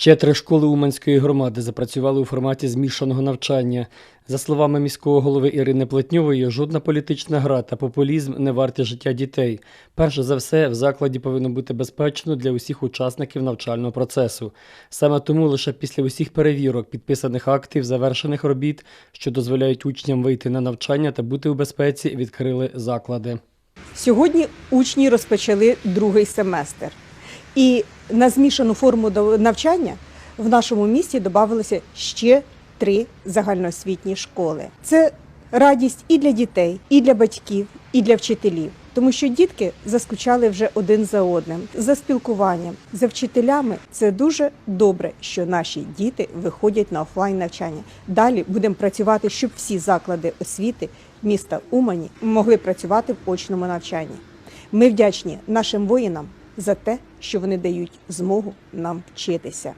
Ще три школи Уманської громади запрацювали у форматі змішаного навчання. За словами міського голови Ірини Плетньової, жодна політична гра та популізм не варті життя дітей. Перше за все, в закладі повинно бути безпечно для усіх учасників навчального процесу. Саме тому лише після усіх перевірок, підписаних актів, завершених робіт, що дозволяють учням вийти на навчання та бути у безпеці, відкрили заклади. Сьогодні учні розпочали другий семестр. І на змішану форму навчання в нашому місті додавалося ще три загальноосвітні школи. Це радість і для дітей, і для батьків, і для вчителів. Тому що дітки заскучали вже один за одним, за спілкуванням, за вчителями. Це дуже добре, що наші діти виходять на офлайн навчання. Далі будемо працювати, щоб всі заклади освіти міста Умані могли працювати в очному навчанні. Ми вдячні нашим воїнам за те, що вони дають змогу нам вчитися.